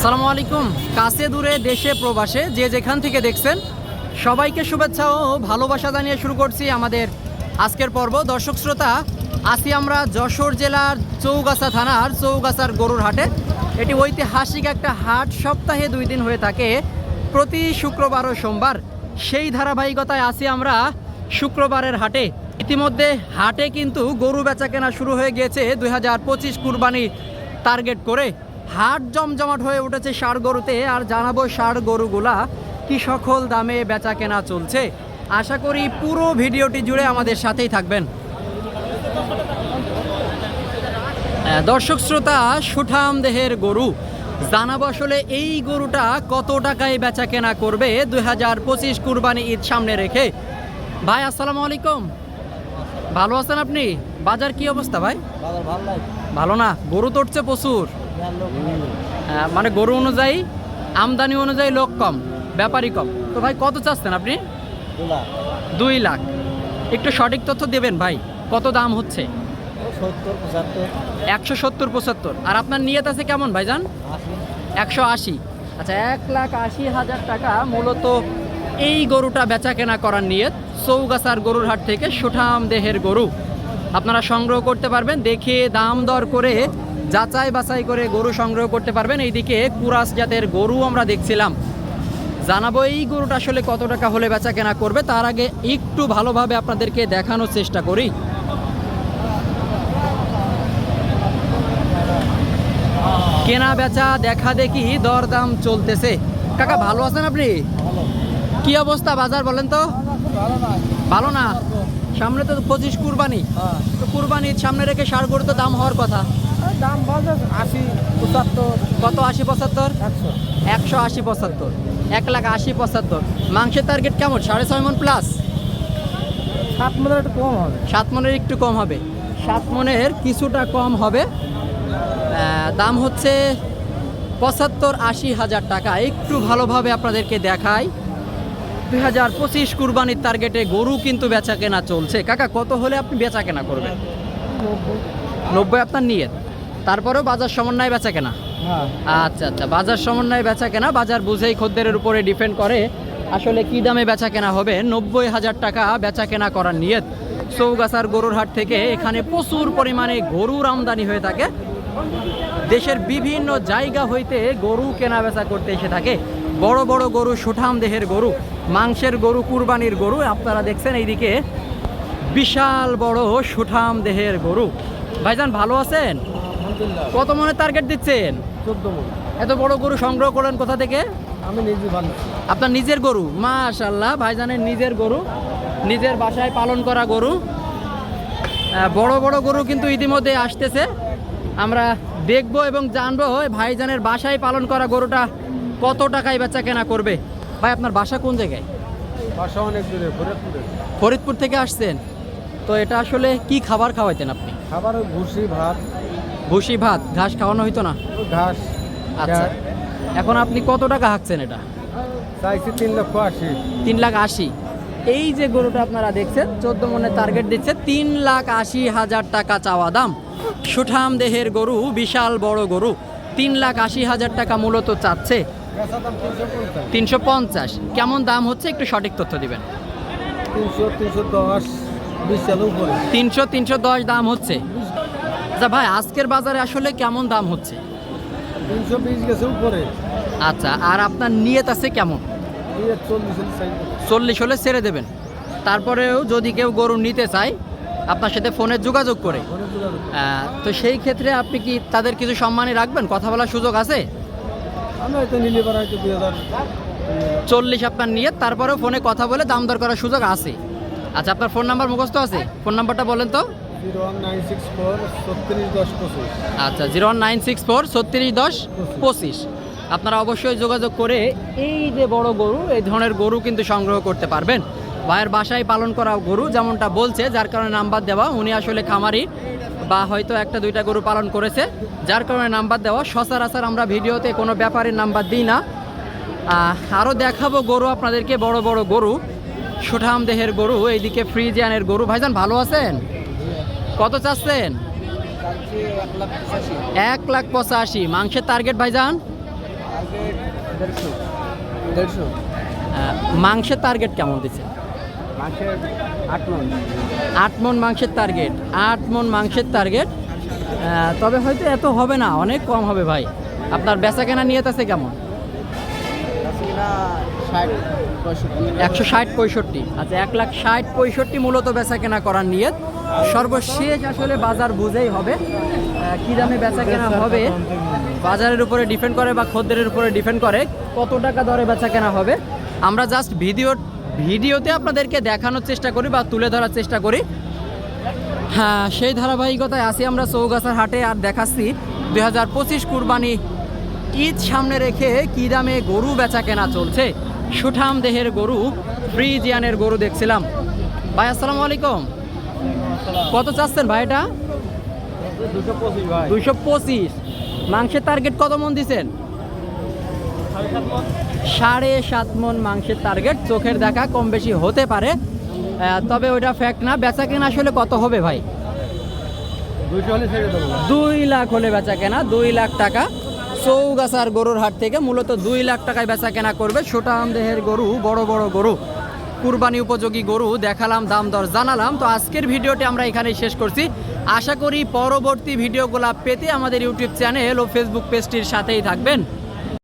আসসালামু আলাইকুম। কাছে দূরে দেশে প্রবাসে যে যেখান থেকে দেখছেন, সবাইকে শুভেচ্ছা ও ভালোবাসা জানিয়ে শুরু করছি আমাদের আজকের পর্ব। দর্শক শ্রোতা আসি আমরা যশোর জেলার চৌগাছা থানার চৌগাছার গরুর হাটে। এটি ঐতিহাসিক একটা হাট, সপ্তাহে দুই দিন হয়ে থাকে প্রতি শুক্রবার ও সোমবার। সেই ধারাবাহিকতায় আসি আমরা শুক্রবারের হাটে। ইতিমধ্যে হাটে কিন্তু গরু বেচা কেনা শুরু হয়ে গিয়েছে দুই হাজার পঁচিশ কুরবানি টার্গেট করে। হাট জমজমাট হয়ে উঠেছে ষাড় গরুতে আর জানাব ষাড় গরুগুলা কি সকল দামে বেচা কেনা চলছে। আশা করি পুরো ভিডিওটি জুড়ে আমাদের সাথেই থাকবেন। আহ, দর্শক শ্রোতা সুঠাম দেহের গরু। জানাব আসলে এই গরুটা কত টাকায় বেচা কেনা করবে? দুই হাজার পঁচিশ কুরবানি ঈদ সামনে রেখে। ভাই আসসালামু আলাইকুম। ভালো আছেন আপনি? বাজার কি অবস্থা ভাই? ভালো না? গরু তো উঠছে প্রচুর। মানে গরু অনুযায়ী আমদানি অনুযায়ী লোক কম ব্যাপারই কম। তো ভাই কত চাচ্ছেন আপনি? দুই লাখ। একটু সঠিক তথ্য দেবেন ভাই কত দাম হচ্ছে? একশো সত্তর পঁচাত্তর। আর আপনার নিয়ত আছে কেমন ভাইজান? আশি। একশো আশি। আচ্ছা এক লাখ আশি হাজার টাকা মূলত এই গরুটা বেচা কেনা করার নিয়ত চৌগাছার গরুর হাট থেকে সুঠাম দেহের গরু। আপনারা সংগ্রহ করতে পারবেন দেখে দাম দর করে যাচাই বাছাই করে গরু সংগ্রহ করতে পারবেন। এইদিকে কুরাস জাতের গরু আমরা দেখছিলাম। জানাব, এই গরুটা আসলে কত টাকা হলে বেচা কেনা করবে? তার আগে একটু ভালোভাবে আপনাদেরকে দেখানোর চেষ্টা করি। কেনা বেচা দেখা দেখি দরদাম চলতেছে। কাকা, ভালো আছেন আপনি? কি অবস্থা বাজার বলেন তো? ভালো না? সামনে তো পঁচিশ কুরবানি। তো কুরবানির সামনে রেখে সার গরু তো দাম হওয়ার কথা। দাম বলছে আশি পঁচাত্তর কত আশি পঁচাত্তর? একশো। একশো আশি পঁচাত্তর। এক লাখ আশি পঁচাত্তর। মাংসের টার্গেট কেমন? সাড়ে ছয় মন প্লাস সাত মনের একটু কম হবে। সাত মনের একটু কম হবে। সাত মনের কিছুটা কম হবে। দাম হচ্ছে পঁচাত্তর আশি হাজার টাকা। একটু ভালোভাবে আপনাদেরকে দেখাই। দুই হাজার পঁচিশ কুরবানির টার্গেটে গরু কিন্তু বেচা কেনা চলছে। কাকা কত হলে আপনি বেচা কেনা করবেন? নব্বই। আপনার নিয়ে তারপরেও বাজার সমন্বয় বেচা কেনা? হ্যাঁ। আচ্ছা আচ্ছা। বাজার সমন্বয় বেচা কেনা বাজার বুঝেই খদ্দের উপরে ডিপেন্ড করে আসলে কি দামে বেচা কেনা হবে। নব্বই হাজার টাকা বেচা কেনা করার নিয়ত। চৌগাছার গরুর হাট থেকে এখানে প্রচুর পরিমাণে গরুর আমদানি হয়ে থাকে। দেশের বিভিন্ন জায়গা হইতে গরু কেনা বেচা করতে এসে থাকে। বড় বড় গরু সুঠাম দেহের গরু মাংসের গরু কুরবানির গরু আপনারা দেখছেন এইদিকে বিশাল বড় সুঠাম দেহের গরু। ভাইজান ভালো আছেন? কত মনে টার্গেট দিচ্ছেন? চোদ্দ মন। এত বড় গরু সংগ্রহ করেন কোথা থেকে? আমি নিজে আপনার নিজের গরু? মাশাল্লাহ ভাইজানের নিজের গরু নিজের বাসায় পালন করা গরু। বড় বড় গরু কিন্তু ইতিমধ্যে আসতেছে। আমরা দেখব এবং জানব ভাইজানের বাসায় পালন করা গরুটা কত টাকায় বেচা কেনা করবে? ভাই আপনার বাসা কোন জায়গায়? বাসা অনেক দূরে ফরিদপুরে। ফরিদপুর থেকে আসছেন। তো এটা আসলে কি খাবার খাওয়াইতেন আপনি? খাবার ভুসি ভাত ভুসি ভাত ঘাস খাওয়ানো হইতো না? ঘাস আচ্ছা। এখন আপনি কত টাকা হাঁকছেন এটা? চাইছি তিন লক্ষ আশি। তিন লাখ আশি। এই যে গরুটা আপনারা দেখছেন চোদ্দ মনে টার্গেট দিচ্ছে তিন লাখ আশি হাজার টাকা চাওয়া দাম। সুঠাম দেহের গরু বিশাল বড় গরু তিন লাখ আশি হাজার টাকা মূলত চাচ্ছে। তিনশো পঞ্চাশ। কেমন দাম হচ্ছে একটু সঠিক তথ্য দিবেন। তিনশো তিনশো দশ তিনশো তিনশো দশ দাম হচ্ছে। আচ্ছা ভাই আজকের বাজারে আসলে কেমন দাম হচ্ছে? তিনশো বিশ গেছে উপরে। আচ্ছা আর আপনার নিয়ত আছে কেমন? চল্লিশ হলে ছেড়ে দেবেন। তারপরেও যদি কেউ গরু নিতে চায় আপনার সাথে ফোনে যোগাযোগ করে। তো সেই ক্ষেত্রে আপনি কি তাদের কিছু সম্মানই রাখবেন? কথা বলার সুযোগ আছে? চল্লিশ আপনার নিয়ে তারপরেও ফোনে কথা বলে দাম দর করার সুযোগ আছে। আচ্ছা আপনার ফোন নাম্বার মুখস্থ আছে? ফোন নাম্বারটা বলেন তো। আচ্ছা zero one nine six four ছত্রিশ দশ পঁচিশ। আপনারা অবশ্যই যোগাযোগ করে এই যে বড় গরু, এই ধরনের গরু কিন্তু সংগ্রহ করতে পারবেন। ভাইয়ের বাসায় পালন করা গরু যেমনটা বলছে, যার কারণে নাম্বার দেওয়া, উনি আসলে খামারি বা হয়তো একটা দুইটা গরু পালন করেছে, যার কারণে নাম্বার দেওয়া। সচরাচর আমরা ভিডিওতে কোনো ব্যাপারের নাম্বার দিই না। আরও দেখাবো গরু আপনাদেরকে, বড় বড় গরু। সুঠাম দেহের গরু, এইদিকে ফ্রিজিয়ানের গরু। ভাইজান, ভালো আছেন? কত চাচ্ছেন? এক লাখ পঁচাশি। মাংসের টার্গেট দেড়শো দেড়শো মাংসের টার্গেট কেমন দিচ্ছে? আট মন মাংসের টার্গেট আট মন মাংসের টার্গেট তবে হয়তো এত হবে না, অনেক কম হবে ভাই। আপনার বেচা কেনা নিয়ত আছে কেমন? একশো ষাট পঁয়ষট্টি। আচ্ছা এক লাখ ষাট পঁয়ষট্টি মূলত বেচা কেনা করার নিয়ত। সর্বশেষ আসলে বাজার বুঝেই হবে কি দামে বেচা কেনা হবে। বাজারের উপরে ডিপেন্ড করে বা খদ্দের উপরে ডিপেন্ড করে কত টাকা দরে বেচা কেনা হবে। আমরা জাস্ট ভিডিও, ভিডিওতে আপনাদেরকে দেখানোর চেষ্টা করি বা তুলে ধরার চেষ্টা করি। হ্যাঁ সেই ধারাবাহিকতায় আসি আমরা চৌগাছার হাটে আর দেখাচ্ছি দুই হাজার পঁচিশ কুরবানি ঈদ সামনে রেখে কী দামে গরু বেচা কেনা চলছে। সুঠাম দেহের গরু ফ্রিজিয়ানের গরু দেখছিলাম। ভাই আসসালামু আলাইকুম। কত চাচ্ছেন ভাই এটা? দুশো পঁচিশ। মাংসের টার্গেট কত মন দিছেন? সাড়ে সাত মন মাংসের টার্গেট চোখের দেখা কম বেশি হতে পারে। তবে ওইটা ফ্যাক্ট না। বেচা কেনা আসলে কত হবে ভাই? দুই লাখ হলে বেচা কেনা দুই লাখ টাকা। চৌগাছার গরুর হাট থেকে মূলত দুই লাখ টাকায় বেচা কেনা করবে ছোটা দেহের গরু, বড় বড় গরু। কুরবানি উপযোগী গরু, দেখালাম দাম দর, জানালাম। তো আজকের ভিডিওটি আমরা এখানেই শেষ করছি। আশা করি পরবর্তী ভিডিওগুলো পেতে আমাদের ইউটিউব চ্যানেল ও ফেসবুক পেজটির সাথেই থাকবেন।